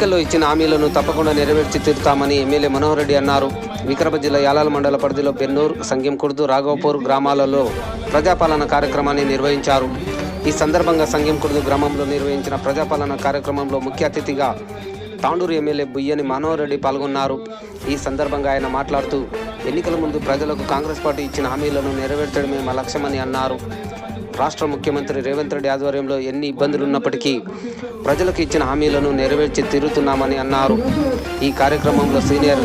ఎన్నికల్లో ఇచ్చిన హామీలను తప్పకుండా నెరవేర్చి తీరుతామని ఎమ్మెల్యే మనోహర్ రెడ్డి అన్నారు. వికారాబాద్ జిల్లా యాలాల మండల పరిధిలో బెన్నూర్ సంగెంకుర్దు రాఘవపూర్ గ్రామాలలో ప్రజాపాలన కార్యక్రమాన్ని నిర్వహించారు. ఈ సందర్భంగా సంగెంకుర్దు గ్రామంలో నిర్వహించిన ప్రజాపాలన కార్యక్రమంలో ముఖ్య అతిథిగా తాండూరు ఎమ్మెల్యే బుయ్యని మనోహర్ రెడ్డి పాల్గొన్నారు. ఈ సందర్భంగా ఆయన మాట్లాడుతూ ఎన్నికల ముందు ప్రజలకు కాంగ్రెస్ పార్టీ ఇచ్చిన హామీలను నెరవేర్చడమే మా లక్ష్యమని అన్నారు. రాష్ట్ర ముఖ్యమంత్రి రేవంత్ రెడ్డి ఆధ్వర్యంలో ఎన్ని ఇబ్బందులు ఉన్నప్పటికీ ప్రజలకు ఇచ్చిన హామీలను నెరవేర్చి తీరుతున్నామని అన్నారు. ఈ కార్యక్రమంలో సీనియర్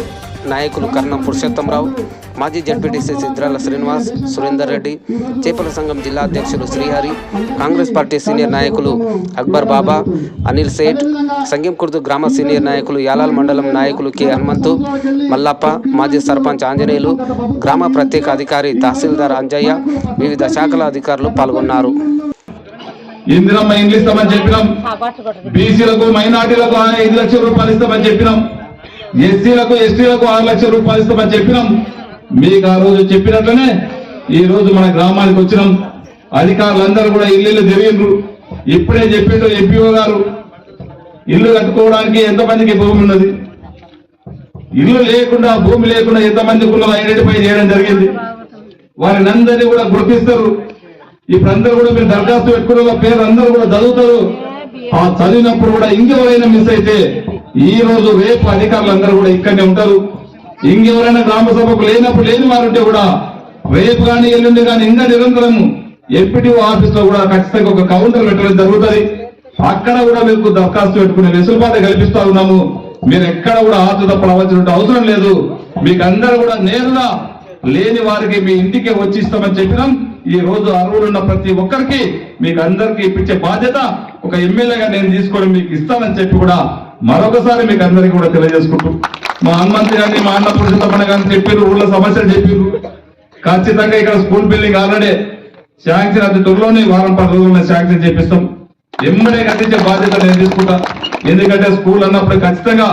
నాయకులు కర్ణం పురుషోత్తంరావు మాజీ జడ్పీటీసీ సిద్రాల శ్రీనివాస్ సురేందర్ రెడ్డి చేపల సంఘం జిల్లా అధ్యక్షులు శ్రీహరి కాంగ్రెస్ పార్టీ సీనియర్ నాయకులు అక్బర్ బాబా అనిల్ సేఠ్ సంగంకుర్దు గ్రామ సీనియర్ నాయకులు యాలాల్ మండలం నాయకులు కె హనుమంతు మల్లప్ప మాజీ సర్పంచ్ ఆంజనేయులు గ్రామ ప్రత్యేక అధికారి తహసీల్దార్ అంజయ్య వివిధ శాఖల అధికారులు పాల్గొన్నారు. ఇందిరమ్మ ఇస్తామని చెప్పినాం. బీసీలకు మైనార్టీలకు ఐదు లక్షల రూపాయలు ఇస్తామని చెప్పినాం. ఎస్సీలకు ఎస్టీలకు ఆరు లక్షల రూపాయలు ఇస్తామని చెప్పినాం. మీకు ఆ రోజు చెప్పినట్లనే ఈ రోజు మన గ్రామానికి వచ్చినాం. అధికారులందరూ కూడా ఇల్లు తిరిగిండ్రు ఇప్పుడే చెప్పిండ్రు ఎంపీఓ గారు. ఇల్లు కట్టుకోవడానికి ఎంతమందికి భూమి ఉన్నది? ఇల్లు లేకుండా భూమి లేకుండా ఎంతమంది ఉన్నదో ఐడెంటిఫై చేయడం జరిగింది. వారిని అందరినీ కూడా గుర్తిస్తారు. ఇప్పుడు అందరూ కూడా మీరు దరఖాస్తు పెట్టుకున్న పేరు అందరూ కూడా చదువుతారు. ఆ చదివినప్పుడు కూడా ఇంకెవరైనా మిస్ అయితే ఈ రోజు రేపు అధికారులు అందరూ కూడా ఇక్కడనే ఉంటారు. ఇంకెవరైనా గ్రామ సభకు లేనప్పుడు లేని వారుంటే కూడా రేపు కానీ ఎల్లుండి కానీ ఇంకా నిరంతరం ఎంపీటీఓ ఆఫీస్లో కూడా ఖచ్చితంగా ఒక కౌంటర్ పెట్టడం జరుగుతుంది. అక్కడ కూడా మీకు దరఖాస్తు పెట్టుకునే వెసులుబాటు కల్పిస్తా ఉన్నాము. మీరు ఎక్కడ కూడా ఆతు తప్ప అవసరం లేదు. మీకు అందరూ కూడా నేరుగా లేని వారికి మీ ఇంటికి వచ్చి ఇస్తామని చెప్పినాం. ఈ రోజు అర్హులు ఉన్న ప్రతి ఒక్కరికి మీకు అందరికి ఇప్పించే బాధ్యత ఒక ఎమ్మెల్యేగా నేను తీసుకోవడం మీకు ఇస్తానని చెప్పి కూడా మరొకసారి మీకు అందరికీ కూడా తెలియజేసుకుంటూ మా హనుమంతి గారిని మా అన్న పురుషోత్తమణ గారిని చెప్పారు ఊళ్ళో సమస్యలు చెప్పారు ఖచ్చితంగా ఇక్కడ స్కూల్ బిల్డింగ్ ఆల్రెడీ శాంక్షన్ అతి త్వరలోనే వారం పది రోజుల్లో శాంక్షన్ చేపిస్తాం. ఎమ్మడే కట్టించే బాధ్యత నేను తీసుకుంటా. ఎందుకంటే స్కూల్ అన్నప్పుడు ఖచ్చితంగా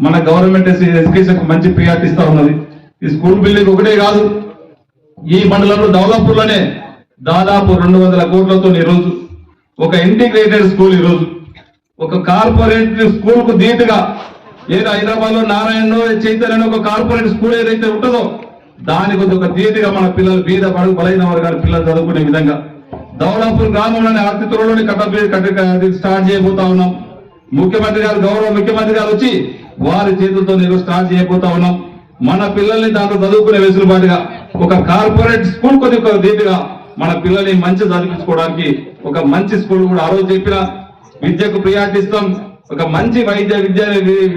మన గవర్నమెంట్ ఎడ్యుకేషన్ మంచి ప్రియారిటీ ఇస్తా ఉన్నది. ఈ స్కూల్ బిల్డింగ్ ఒకటే కాదు ఈ మండలంలో దౌలాపూర్లోనే దాదాపు రెండు వందల కోట్లతో ఈరోజు రోజు ఒక ఇంటిగ్రేటెడ్ స్కూల్ ఈ రోజు ఒక కార్పొరేట్ స్కూల్కు ధీటుగా ఏదో హైదరాబాద్లో నారాయణ చైతన్య ఒక కార్పొరేట్ స్కూల్ ఏదైతే ఉంటుందో దానికి ఒక ధీటుగా మన పిల్లలు బీద పడుగు బలైన వర్గాల పిల్లలు చదువుకునే విధంగా దౌలాపూర్ గ్రామంలోని అతి కట్ట స్టార్ట్ చేయబోతా ఉన్నాం. ముఖ్యమంత్రి గారు గౌరవ ముఖ్యమంత్రి గారు వచ్చి వారి చేతులతో నేను స్టార్ట్ చేయబోతా ఉన్నాం. మన పిల్లల్ని దాంట్లో చదువుకునే వెసులుబాటుగా ఒక కార్పొరేట్ స్కూల్ కొద్ది ధీటుగా మన పిల్లల్ని మంచి చదివించుకోవడానికి ఒక మంచి స్కూల్ కూడా ఆ రోజు చెప్పిన విద్యకు ప్రియారిటీ ఇస్తాం ఒక మంచి వైద్య విద్య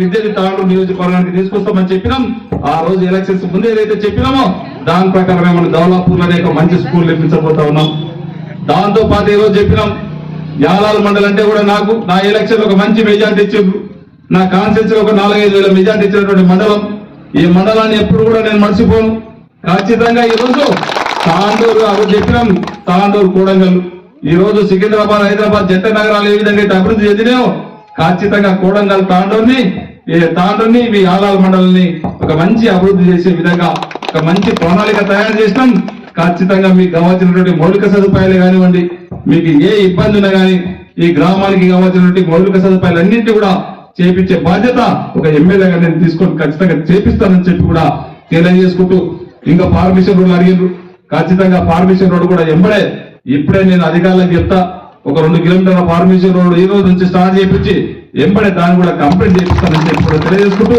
విద్యని తాండ్రు నియోజకవర్గానికి తీసుకొస్తామని చెప్పినాం. ఆ రోజు ఎలక్షన్స్ ముందే ఏదైతే చెప్పినామో దాని ప్రకారమే మన దౌలాపూర్లోనే ఒక మంచి స్కూల్ నిర్మించబోతా ఉన్నాం. దాంతో పాటు ఈ రోజు చెప్పినాం యాలాల మండలం అంటే కూడా నాకు నా ఎలక్షన్ ఒక మంచి మెజార్టీ ఇచ్చిండ్రు. నా కాన్స్టిట్యూన్సీ ఒక నాలుగైదు వేల మెజార్టీ ఇచ్చినటువంటి మండలం. ఈ మండలాన్ని ఎప్పుడు కూడా నేను మర్చిపోను. ఖచ్చితంగా ఈ రోజు తాండూరు అవి చెప్పినాం తాండూరు కూడంగల్. ఈ రోజు సికింద్రాబాద్ హైదరాబాద్ జంట నగరాలు ఏ విధంగా అయితే అభివృద్ధి చెందినాయో ఖచ్చితంగా కోడంగల్ తాండూర్ని తాండూర్ని మీ ఆలాల మండలిని ఒక మంచి అభివృద్ధి చేసే విధంగా ఒక మంచి ప్రణాళిక తయారు చేసినాం. ఖచ్చితంగా మీకు కావాల్సినటువంటి మౌలిక సదుపాయాలు కానివ్వండి మీకు ఏ ఇబ్బంది ఉన్నా కానీ ఈ గ్రామానికి కావాల్సినటువంటి మౌలిక సదుపాయాలు అన్నింటి కూడా చేపించే బాధ్యత ఒక ఎమ్మెల్యేగా నేను తీసుకొని ఖచ్చితంగా చేపిస్తానని చెప్పి కూడా తెలియజేసుకుంటూ ఇంకా ఫార్మేషన్ రోడ్లు అడిగిండ్రు. ఖచ్చితంగా ఫార్మేషన్ రోడ్ కూడా ఎంబడే ఇప్పుడే నేను అధికారులకు చెప్తా ఒక రెండు కిలోమీటర్ల ఫార్మసీ రోడ్ ఈ రోజు నుంచి స్టార్ట్ చేపించి ఎంపడే దాన్ని కూడా కంప్లీట్ చేపిస్తానని చెప్పి కూడా తెలియజేసుకుంటూ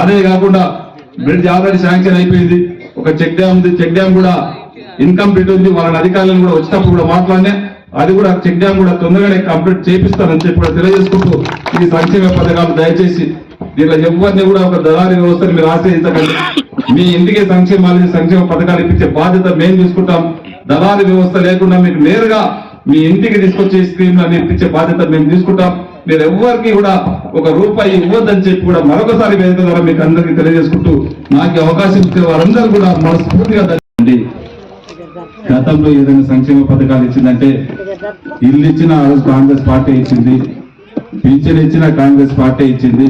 అదే కాకుండా బ్రిడ్జ్ ఆల్రెడీ శాంక్షన్ అయిపోయింది. ఒక చెక్ డ్యామ్ ఉంది చెక్ డ్యామ్ కూడా ఇన్కంప్లీట్ ఉంది. వాళ్ళని అధికారులను కూడా వచ్చినప్పుడు కూడా మాట్లాడినా అది కూడా చెక్ డ్యామ్ కూడా తొందరగానే కంప్లీట్ చేపిస్తానని చెప్పి కూడా తెలియజేసుకుంటూ ఈ సంక్షేమ పథకాలు దయచేసి దీంట్లో ఎవరిని కూడా ఒక దళారీ వ్యవస్థను మీరు ఆశ్రయించకండి. మీ ఇంటికే సంక్షేమాలు సంక్షేమ పథకాలు ఇప్పించే బాధ్యత మేము తీసుకుంటాం. దళారి వ్యవస్థ లేకుండా మీకు నేరుగా మీ ఇంటికి తీసుకొచ్చి స్క్రీన్ అని ఇప్పించే బాధ్యత మేము తీసుకుంటాం. మీరు ఎవరికి కూడా ఒక రూపాయి ఇవ్వద్దని చెప్పి కూడా మరొకసారి వేదిక ద్వారా మీకు అందరికీ తెలియజేసుకుంటూ నాకు అవకాశం ఇచ్చే వారందరూ కూడా మనస్ఫూర్తిగా ధన్యవాదాలు. గతంలో ఏదైనా సంక్షేమ పథకాలు ఇచ్చిందంటే ఇల్లు ఇచ్చిన ఆ రోజు కాంగ్రెస్ పార్టీ ఇచ్చింది పింఛన్ ఇచ్చిన కాంగ్రెస్ పార్టీ ఇచ్చింది.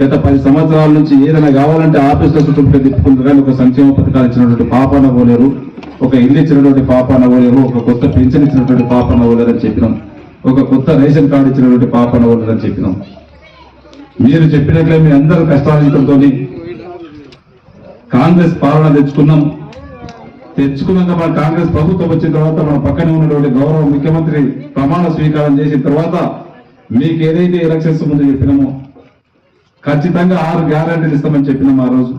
గత పది సంవత్సరాల నుంచి ఏదైనా కావాలంటే ఆఫీసులో చుట్టూ తిప్పుకుంటారు కానీ ఒక సంక్షేమ పథకాలు ఇచ్చినటువంటి పాపన పోలేరు. ఒక ఇల్లు ఇచ్చినటువంటి పాప పోలేరు ఒక కొత్త పెన్షన్ ఇచ్చినటువంటి పాపాన పోలేరు అని చెప్పినాం. ఒక కొత్త రేషన్ కార్డు ఇచ్చినటువంటి పాపాన పోలేరు అని చెప్పినాం. మీరు చెప్పినట్లే మీ అందరూ కష్టాలతో కాంగ్రెస్ పాలన తెచ్చుకున్నాం. తెచ్చుకున్నాక మన కాంగ్రెస్ ప్రభుత్వం వచ్చిన తర్వాత మన పక్కన ఉన్నటువంటి గౌరవ ముఖ్యమంత్రి ప్రమాణ స్వీకారం చేసిన తర్వాత మీకు ఏదైతే ఎలక్షన్స్ ముందు చెప్పినామో ఖచ్చితంగా ఆరు గ్యారంటీలు ఇస్తామని చెప్పినాం ఆ రోజు.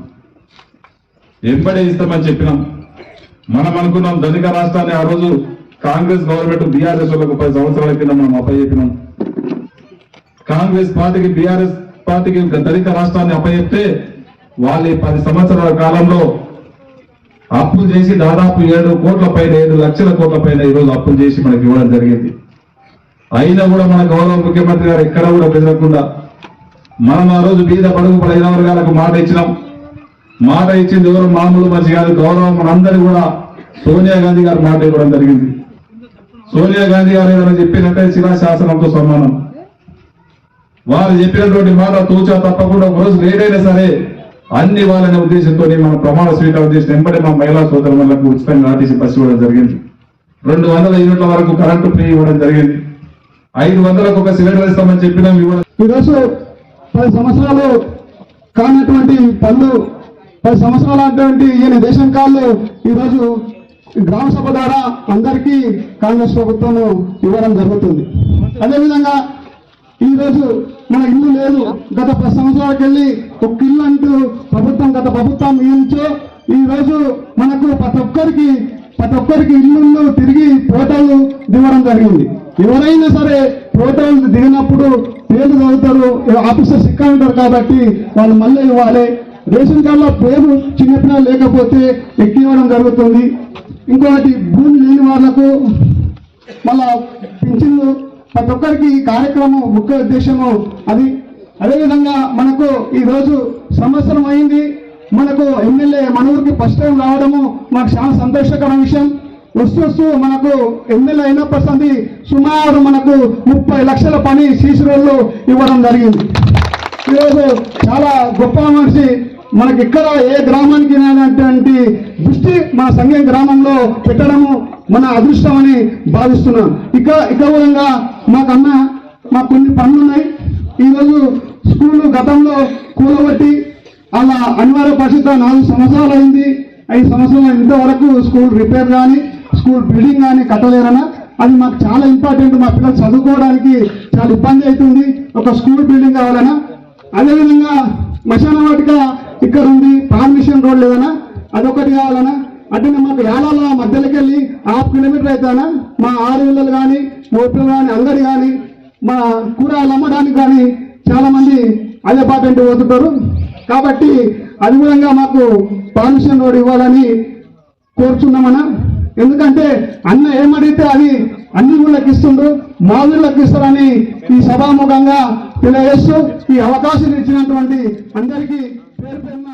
ఎంబడే ఇస్తామని చెప్పినాం. మనం అనుకున్నాం ధనిక రాష్ట్రాన్ని ఆ రోజు కాంగ్రెస్ గవర్నమెంట్ బీఆర్ఎస్ వాళ్ళకు పది సంవత్సరాల కింద మనం అప్పచెప్పినాం. కాంగ్రెస్ పార్టీకి బీఆర్ఎస్ పార్టీకి ధనిక రాష్ట్రాన్ని అప్పచెప్తే వాళ్ళు పది సంవత్సరాల కాలంలో అప్పులు చేసి దాదాపు ఏడు కోట్ల పైన ఏడు లక్షల కోట్ల పైన ఈరోజు అప్పులు చేసి మనకి ఇవ్వడం జరిగింది. అయినా కూడా మన గౌరవ ముఖ్యమంత్రి గారు ఎక్కడ కూడా బెదరకుండా మనం ఆ రోజు బీద పడుగు పడిన వర్గాలకు మాట ఇచ్చినాం. మాట ఇచ్చింది ఎవరు? మామూలు మనిషి కాదు. గౌరవం మనందరి కూడా సోనియా గాంధీ గారు మాట ఇవ్వడం జరిగింది. సోనియా గాంధీ గారు ఏదైనా చెప్పినట్టే శిలాశాసనంతో సమానం. వారు చెప్పినటువంటి మాట తూచా తప్పకుండా ఒకరోజు లేడైనా సరే అన్ని వాళ్ళని ఉద్దేశంతో మనం ప్రమాణ స్వీకారం చేసిన వెంబడి మా మహిళా సోదరులకు ఉచితంగా ఆర్టీసీ బస్సు ఇవ్వడం జరిగింది. రెండు వందల యూనిట్ల వరకు కరెంటు ఫ్రీ ఇవ్వడం జరిగింది. ఐదు వందలకు ఒక సిలిండర్ ఇస్తామని చెప్పినాం ఇవ్వడం ఈరోజు పది సంవత్సరాలు కానటువంటి పనులు పది సంవత్సరాలు అటువంటి ఈయన దేశం కాళ్ళు ఈరోజు గ్రామ సభ ద్వారా అందరికీ కాంగ్రెస్ ప్రభుత్వం ఇవ్వడం జరుగుతుంది. అదేవిధంగా ఈరోజు మన ఇల్లు లేదు. గత పది సంవత్సరాలకు వెళ్ళి ఒక ఇల్లు అంటూ ప్రభుత్వం గత ప్రభుత్వం ఇచ్చే ఈ రోజు మనకు ప్రతి ఒక్కరికి ప్రతి ఒక్కరికి ఇల్లు తిరిగి ఫోటోలు దిగడం జరిగింది. ఎవరైనా సరే ఫోటోలు దిగినప్పుడు పేర్లు చదువుతారు ఆఫీసర్స్ ఇక్కడ ఉంటారు కాబట్టి వాళ్ళు మళ్ళీ ఇవ్వాలి. రేషన్ కార్డులో పేరు చిన్నపిల్లలు లేకపోతే ఎక్కివ్వడం జరుగుతుంది. ఇంకొకటి భూమి లేని వాళ్ళకు మళ్ళా పింఛన్లు. ప్రతి ఒక్కరికి ఈ కార్యక్రమం ముఖ్య ఉద్దేశము అది. అదేవిధంగా మనకు ఈ రోజు సంవత్సరం అయింది. మనకు ఎమ్మెల్యే మన ఊరికి ఫస్ట్ టైం రావడము మాకు చాలా సంతోషకరమైన విషయం. వస్తూ వస్తూ మనకు ఎమ్మెల్యే అయినప్పటి సుమారు మనకు ముప్పై లక్షల పని సీసీ ఇవ్వడం జరిగింది. ఈరోజు చాలా గొప్ప మనిషి మనకి ఇక్కడ ఏ గ్రామానికి అంటే దృష్టి మన సంఘం గ్రామంలో పెట్టడము మన అదృష్టం అని భావిస్తున్నాం. ఇక ఇక మూలంగా మాకన్న మాకు కొన్ని పనులు ఉన్నాయి. ఈరోజు స్కూల్ గతంలో కూలబట్టి అలా అనివార్య పరిస్థితి నాలుగు సంవత్సరాలు అయింది. ఐదు సంవత్సరాలు ఇంతవరకు స్కూల్ రిపేర్ కానీ స్కూల్ బిల్డింగ్ కానీ కట్టలేరనా అది మాకు చాలా ఇంపార్టెంట్. మా పిల్లలు చదువుకోవడానికి చాలా ఇబ్బంది అవుతుంది. ఒక స్కూల్ బిల్డింగ్ కావాలన్నా. అదేవిధంగా మశాన వాటిక ఇక్కడ ఉంది పర్మిషన్ రోడ్ లేదనా అదొకటి కావాలనా అట్లనే మాకు ఏడాల మధ్యలోకి వెళ్ళి హాఫ్ కిలోమీటర్ అవుతానా మా ఆరు కానీ మోపులు కానీ అందరు కానీ మా కూరగాయలు అమ్మడానికి కానీ చాలామంది అదే పాటంటే పోతుంటారు. కాబట్టి అనుగుణంగా మాకు పర్మిషన్ రోడ్ ఇవ్వాలని కోరుచున్నామన్నా. ఎందుకంటే అన్న ఏమడిగితే అది అన్ని ఊళ్ళకి ఇస్తుండ్రు మా ఊళ్ళకి ఇస్తారని ఈ సభాముఖంగా తెలియజేస్తూ ఈ అవకాశం ఇచ్చినటువంటి అందరికీ పేరు పేరున